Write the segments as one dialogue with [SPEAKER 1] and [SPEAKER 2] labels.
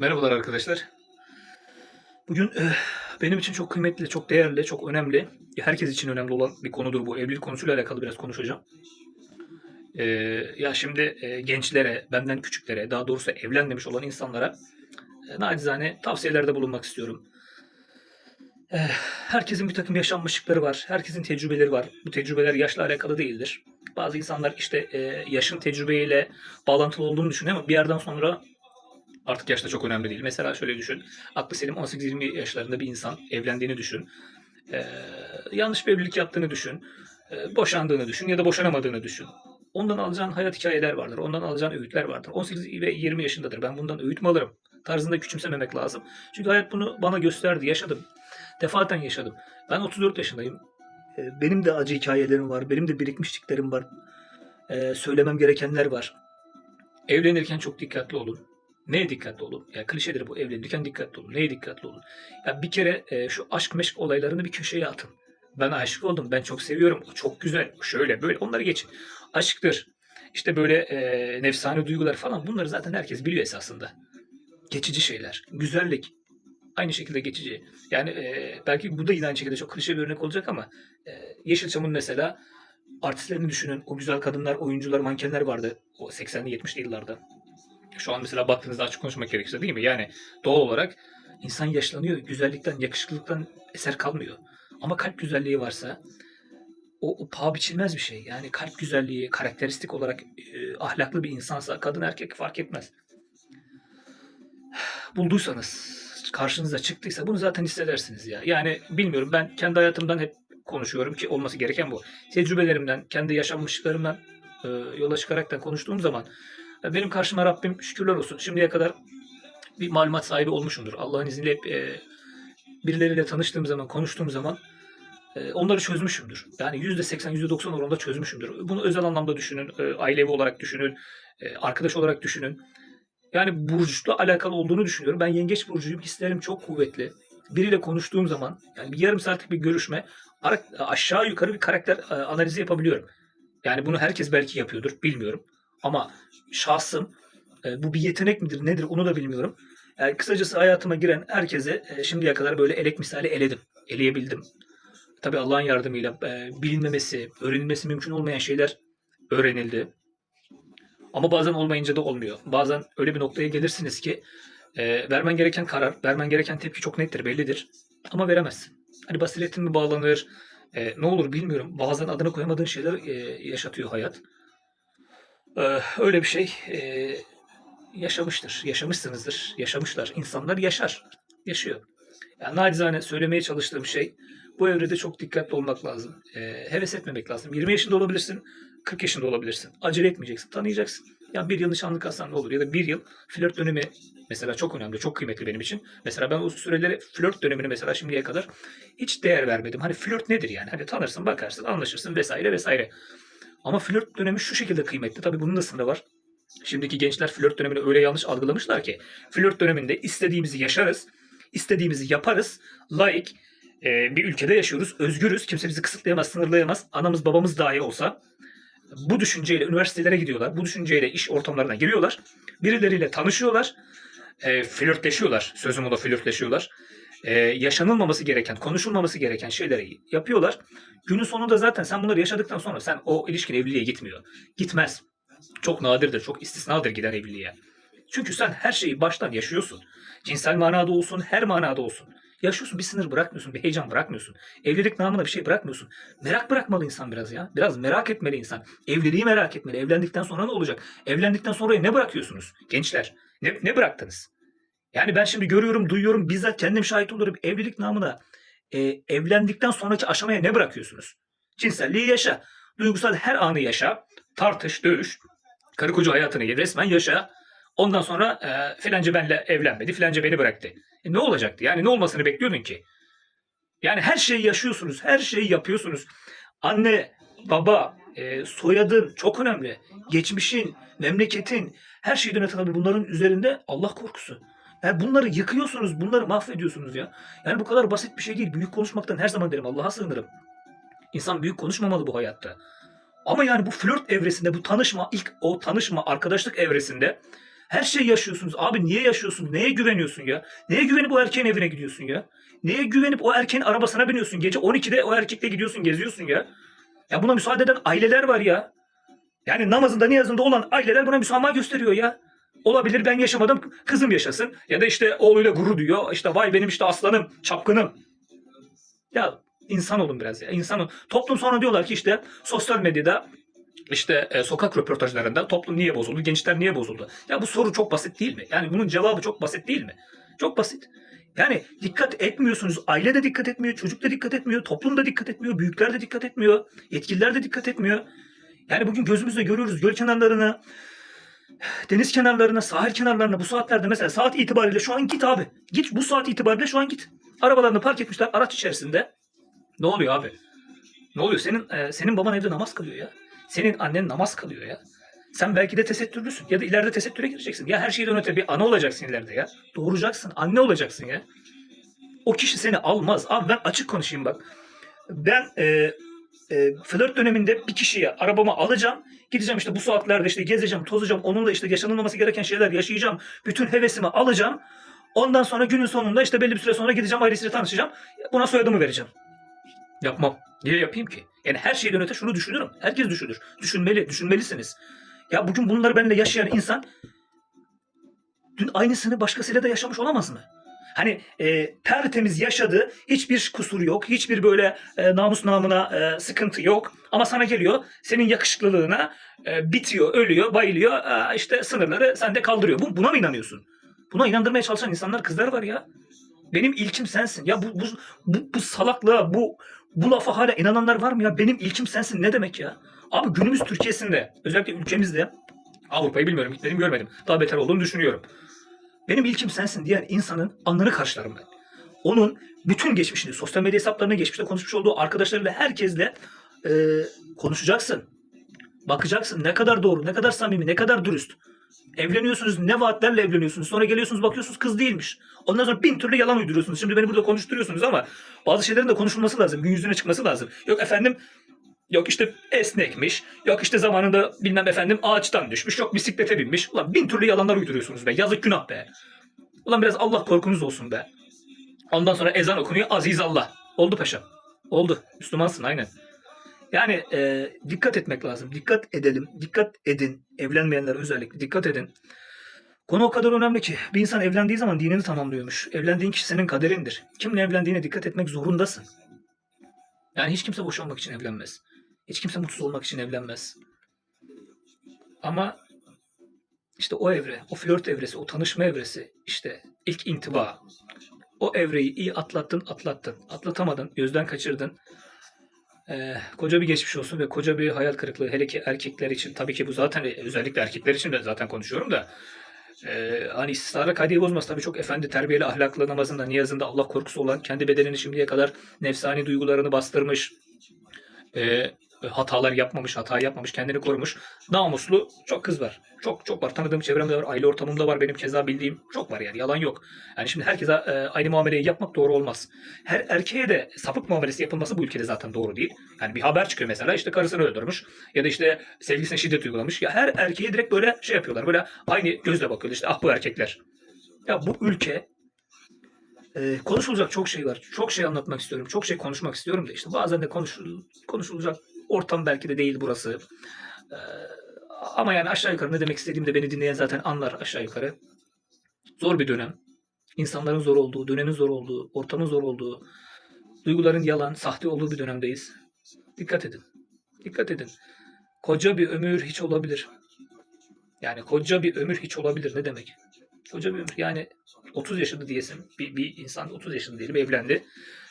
[SPEAKER 1] Merhabalar arkadaşlar. Bugün eh, benim için çok kıymetli, çok değerli, çok önemli, herkes için önemli olan bir konudur bu. Evlilik konusuyla alakalı biraz konuşacağım. Eh, ya şimdi eh, gençlere, benden küçüklere, daha doğrusu evlenmemiş olan insanlara eh, nacizane tavsiyelerde bulunmak istiyorum. Eh, herkesin bir takım yaşanmışlıkları var, herkesin tecrübeleri var. Bu tecrübeler yaşla alakalı değildir. Bazı insanlar işte eh, yaşın tecrübeyle bağlantılı olduğunu düşünüyor ama bir yerden sonra Artık yaş da çok önemli değil. Mesela şöyle düşün. Aklı selim 18-20 yaşlarında bir insan evlendiğini düşün. Ee, yanlış bir evlilik yaptığını düşün. Ee, boşandığını düşün ya da boşanamadığını düşün. Ondan alacağın hayat hikayeler vardır. Ondan alacağın öğütler vardır. 18 ve 20 yaşındadır. Ben bundan öğüt mü alırım? Tarzında küçümsememek lazım. Çünkü hayat bunu bana gösterdi. Yaşadım. Defaten yaşadım. Ben 34 yaşındayım. Ee, benim de acı hikayelerim var. Benim de birikmişliklerim var. Ee, söylemem gerekenler var. Evlenirken çok dikkatli olun. Neye dikkatli olun? Ya klişedir bu evlenirken dikkatli olun. Neye dikkatli olun? Ya bir kere e, şu aşk meşk olaylarını bir köşeye atın. Ben aşık oldum. Ben çok seviyorum. O çok güzel. Şöyle böyle. Onları geçin. Aşktır. İşte böyle e, nefsane duygular falan. Bunları zaten herkes biliyor esasında. Geçici şeyler. Güzellik. Aynı şekilde geçici. Yani e, belki bu da yine aynı şekilde çok klişe bir örnek olacak ama e, Yeşilçam'ın mesela artistlerini düşünün. O güzel kadınlar, oyuncular, mankenler vardı. O 80'li 70'li yıllarda. Şu an mesela baktığınızda açık konuşmak gerekirse değil mi? Yani doğal olarak insan yaşlanıyor. Güzellikten, yakışıklılıktan eser kalmıyor. Ama kalp güzelliği varsa o, o paha biçilmez bir şey. Yani kalp güzelliği, karakteristik olarak e, ahlaklı bir insansa kadın erkek fark etmez. Bulduysanız, karşınıza çıktıysa bunu zaten hissedersiniz ya. Yani bilmiyorum ben kendi hayatımdan hep konuşuyorum ki olması gereken bu. Tecrübelerimden, kendi yaşanmışlıklarımdan e, yola çıkarak da konuştuğum zaman benim karşıma Rabbim şükürler olsun. Şimdiye kadar bir malumat sahibi olmuşumdur. Allah'ın izniyle hep e, birileriyle tanıştığım zaman, konuştuğum zaman e, onları çözmüşümdür. Yani %80, %90 oranında çözmüşümdür. Bunu özel anlamda düşünün, e, ailevi olarak düşünün, e, arkadaş olarak düşünün. Yani burçla alakalı olduğunu düşünüyorum. Ben yengeç burcuyum. Hislerim çok kuvvetli. Biriyle konuştuğum zaman, yani bir yarım saatlik bir görüşme, aşağı yukarı bir karakter e, analizi yapabiliyorum. Yani bunu herkes belki yapıyordur, bilmiyorum. Ama şahsım e, bu bir yetenek midir nedir onu da bilmiyorum. Yani kısacası hayatıma giren herkese e, şimdiye kadar böyle elek misali eledim. Eleyebildim. Tabi Allah'ın yardımıyla e, bilinmemesi, öğrenilmesi mümkün olmayan şeyler öğrenildi. Ama bazen olmayınca da olmuyor. Bazen öyle bir noktaya gelirsiniz ki e, vermen gereken karar, vermen gereken tepki çok nettir, bellidir. Ama veremezsin. Hani basiretin mi bağlanır, e, ne olur bilmiyorum. Bazen adını koyamadığın şeyler e, yaşatıyor hayat. Ee, öyle bir şey e, yaşamıştır. Yaşamışsınızdır. Yaşamışlar. İnsanlar yaşar. Yaşıyor. Yani nacizane söylemeye çalıştığım şey bu evrede çok dikkatli olmak lazım. Ee, heves etmemek lazım. 20 yaşında olabilirsin, 40 yaşında olabilirsin. Acele etmeyeceksin, tanıyacaksın. Ya bir yıl nişanlık alsan ne olur? Ya da bir yıl flört dönemi mesela çok önemli, çok kıymetli benim için. Mesela ben o sürelere flört dönemini mesela şimdiye kadar hiç değer vermedim. Hani flört nedir yani? Hani tanırsın, bakarsın, anlaşırsın vesaire vesaire. Ama flört dönemi şu şekilde kıymetli. Tabii bunun da sınırı var. Şimdiki gençler flört dönemini öyle yanlış algılamışlar ki flört döneminde istediğimizi yaşarız, istediğimizi yaparız. Laik e, bir ülkede yaşıyoruz, özgürüz. Kimse bizi kısıtlayamaz, sınırlayamaz. Anamız babamız dahi olsa bu düşünceyle üniversitelere gidiyorlar. Bu düşünceyle iş ortamlarına giriyorlar. Birileriyle tanışıyorlar. E, flörtleşiyorlar. Sözüm ola flörtleşiyorlar. E, yaşanılmaması gereken, konuşulmaması gereken şeyleri yapıyorlar. Günün sonunda zaten sen bunları yaşadıktan sonra sen o ilişkin evliliğe gitmiyor. Gitmez. Çok nadirdir, çok istisnadır gider evliliğe. Çünkü sen her şeyi baştan yaşıyorsun. Cinsel manada olsun, her manada olsun. Yaşıyorsun, bir sınır bırakmıyorsun, bir heyecan bırakmıyorsun. Evlilik namına bir şey bırakmıyorsun. Merak bırakmalı insan biraz ya. Biraz merak etmeli insan. Evliliği merak etmeli. Evlendikten sonra ne olacak? Evlendikten sonra ne bırakıyorsunuz gençler? Ne, ne bıraktınız? Yani ben şimdi görüyorum, duyuyorum, bizzat kendim şahit olurum. Evlilik namına e, evlendikten sonraki aşamaya ne bırakıyorsunuz? Cinselliği yaşa. Duygusal her anı yaşa. Tartış, dövüş. Karı koca hayatını resmen yaşa. Ondan sonra e, filanca benle evlenmedi, filanca beni bıraktı. E, ne olacaktı? Yani ne olmasını bekliyordun ki? Yani her şeyi yaşıyorsunuz, her şeyi yapıyorsunuz. Anne, baba, e, soyadın çok önemli. Geçmişin, memleketin, her şeyden öte tabii bunların üzerinde Allah korkusu. Yani bunları yıkıyorsunuz, bunları mahvediyorsunuz ya. Yani bu kadar basit bir şey değil. Büyük konuşmaktan her zaman derim Allah'a sığınırım. İnsan büyük konuşmamalı bu hayatta. Ama yani bu flört evresinde, bu tanışma, ilk o tanışma, arkadaşlık evresinde Her şey yaşıyorsunuz. Abi niye yaşıyorsun? Neye güveniyorsun ya? Neye güvenip o erkeğin evine gidiyorsun ya? Neye güvenip o erkeğin arabasına biniyorsun? Gece 12'de o erkekle gidiyorsun, geziyorsun ya. Ya buna müsaade eden aileler var ya. Yani namazında, niyazında olan aileler buna müsamaha gösteriyor ya. Olabilir ben yaşamadım, kızım yaşasın. Ya da işte oğluyla gurur duyuyor. İşte vay benim işte aslanım, çapkınım. Ya insan olun biraz ya. İnsan olun. Toplum sonra diyorlar ki işte sosyal medyada işte e, sokak röportajlarında toplum niye bozuldu, gençler niye bozuldu? Ya bu soru çok basit değil mi? Yani bunun cevabı çok basit değil mi? Çok basit. Yani dikkat etmiyorsunuz. Aile de dikkat etmiyor, çocuk da dikkat etmiyor, toplum da dikkat etmiyor, büyükler de dikkat etmiyor, yetkililer de dikkat etmiyor. Yani bugün gözümüzle görüyoruz göl kenarlarına, deniz kenarlarına, sahil kenarlarına bu saatlerde mesela saat itibariyle şu an git abi. Git bu saat itibariyle şu an git. Arabalarını park etmişler araç içerisinde. Ne oluyor abi? Ne oluyor? Senin e, senin baban evde namaz kılıyor ya. Senin annen namaz kılıyor ya. Sen belki de tesettürlüsün ya da ileride tesettüre gireceksin. Ya her şeyden öte bir ana olacaksın ileride ya. Doğuracaksın, anne olacaksın ya. O kişi seni almaz. Abi ben açık konuşayım bak. Ben e, e, flört döneminde bir kişiye arabamı alacağım. Gideceğim işte bu saatlerde işte gezeceğim, tozacağım. Onunla işte yaşanılmaması gereken şeyler yaşayacağım. Bütün hevesimi alacağım. Ondan sonra günün sonunda işte belli bir süre sonra gideceğim ailesiyle tanışacağım. Buna soyadımı vereceğim. Yapmam. Niye yapayım ki? Yani her şeyden öte şunu düşünürüm. Herkes düşünür. Düşünmeli, düşünmelisiniz. Ya bugün bunları benimle yaşayan insan dün aynısını başkasıyla da yaşamış olamaz mı? Hani e, tertemiz yaşadı, hiçbir kusur yok, hiçbir böyle e, namus namına e, sıkıntı yok. Ama sana geliyor, senin yakışıklılığına e, bitiyor, ölüyor, bayılıyor, e, işte sınırları sende kaldırıyor. Bu, buna mı inanıyorsun? Buna inandırmaya çalışan insanlar, kızlar var ya. Benim ilkim sensin. Ya bu, bu, bu, bu salaklığa, bu, bu lafa hala inananlar var mı ya? Benim ilkim sensin ne demek ya? Abi günümüz Türkiye'sinde, özellikle ülkemizde, Avrupa'yı bilmiyorum, gitmedim görmedim. Daha beter olduğunu düşünüyorum. Benim ilkim sensin diyen insanın anlarını karşılarım ben. Onun bütün geçmişini, sosyal medya hesaplarını, geçmişte konuşmuş olduğu arkadaşlarıyla, herkesle e, konuşacaksın. Bakacaksın ne kadar doğru, ne kadar samimi, ne kadar dürüst. Evleniyorsunuz, ne vaatlerle evleniyorsunuz. Sonra geliyorsunuz bakıyorsunuz kız değilmiş. Ondan sonra bin türlü yalan uyduruyorsunuz. Şimdi beni burada konuşturuyorsunuz ama bazı şeylerin de konuşulması lazım. Gün yüzüne çıkması lazım. Yok efendim Yok işte esnekmiş. Yok işte zamanında bilmem efendim ağaçtan düşmüş. Yok bisiklete binmiş. Ulan bin türlü yalanlar uyduruyorsunuz be. Yazık günah be. Ulan biraz Allah korkunuz olsun be. Ondan sonra ezan okunuyor. Aziz Allah. Oldu paşam. Oldu. Müslümansın aynen. Yani e, dikkat etmek lazım. Dikkat edelim. Dikkat edin. Evlenmeyenler özellikle dikkat edin. Konu o kadar önemli ki bir insan evlendiği zaman dinini tamamlıyormuş. Evlendiğin kişi senin kaderindir. Kimle evlendiğine dikkat etmek zorundasın. Yani hiç kimse boşanmak için evlenmez. Hiç kimse mutsuz olmak için evlenmez. Ama işte o evre, o flört evresi, o tanışma evresi, işte ilk intiba. O evreyi iyi atlattın, atlattın. Atlatamadın, gözden kaçırdın. Ee, koca bir geçmiş olsun ve koca bir hayal kırıklığı. Hele ki erkekler için. Tabii ki bu zaten özellikle erkekler için de zaten konuşuyorum da. Ee, hani istisnara kaydı bozmaz. Tabii çok efendi, terbiyeli, ahlaklı, namazında, niyazında, Allah korkusu olan, kendi bedenini şimdiye kadar nefsani duygularını bastırmış, e, hatalar yapmamış, hata yapmamış, kendini korumuş. Namuslu çok kız var. Çok çok var. Tanıdığım çevremde var, aile ortamımda var, benim keza bildiğim çok var yani. Yalan yok. Yani şimdi herkese e, aynı muameleyi yapmak doğru olmaz. Her erkeğe de sapık muamelesi yapılması bu ülkede zaten doğru değil. Yani bir haber çıkıyor mesela işte karısını öldürmüş ya da işte sevgilisine şiddet uygulamış. Ya her erkeğe direkt böyle şey yapıyorlar. Böyle aynı gözle bakıyorlar işte ah bu erkekler. Ya bu ülke ee, konuşulacak çok şey var. Çok şey anlatmak istiyorum. Çok şey konuşmak istiyorum da işte bazen de konuşul, konuşulacak ortam belki de değil burası. Ee, ama yani aşağı yukarı ne demek istediğimi de beni dinleyen zaten anlar aşağı yukarı. Zor bir dönem. İnsanların zor olduğu, dönemin zor olduğu, ortamın zor olduğu, duyguların yalan, sahte olduğu bir dönemdeyiz. Dikkat edin. Dikkat edin. Koca bir ömür hiç olabilir. Yani koca bir ömür hiç olabilir ne demek? Koca bir ömür yani 30 yaşında diyesin bir, bir insan 30 yaşında diyelim evlendi.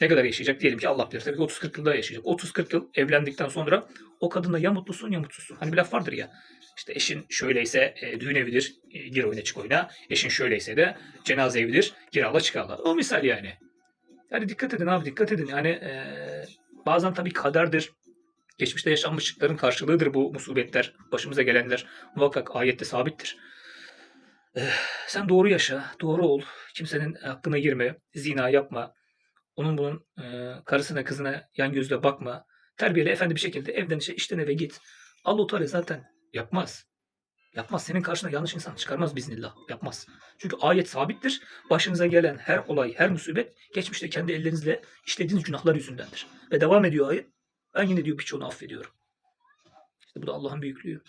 [SPEAKER 1] Ne kadar yaşayacak diyelim ki Allah bilir tabii ki 30-40 yılda yaşayacak. 30-40 yıl evlendikten sonra o kadınla ya mutlusun ya mutsuzsun. Hani bir laf vardır ya işte eşin şöyleyse e, düğün evidir e, gir oyna çık oyna. Eşin şöyleyse de cenaze evidir gir ala çık ala. O misal yani. Yani dikkat edin abi dikkat edin. Yani e, bazen tabii kaderdir. Geçmişte yaşanmışlıkların karşılığıdır bu musibetler. Başımıza gelenler muhakkak ayette sabittir. Eh, Sen doğru yaşa, doğru ol. Kimsenin hakkına girme, zina yapma. Onun bunun e, karısına, kızına yan gözle bakma. Terbiyeli, efendi bir şekilde evden işe, işten eve git. Allah-u Teala zaten yapmaz. Yapmaz. Senin karşına yanlış insan çıkarmaz biznillah. Yapmaz. Çünkü ayet sabittir. Başınıza gelen her olay, her musibet geçmişte kendi ellerinizle işlediğiniz günahlar yüzündendir. Ve devam ediyor ayet. Ben yine diyor birçoğunu affediyorum. İşte bu da Allah'ın büyüklüğü.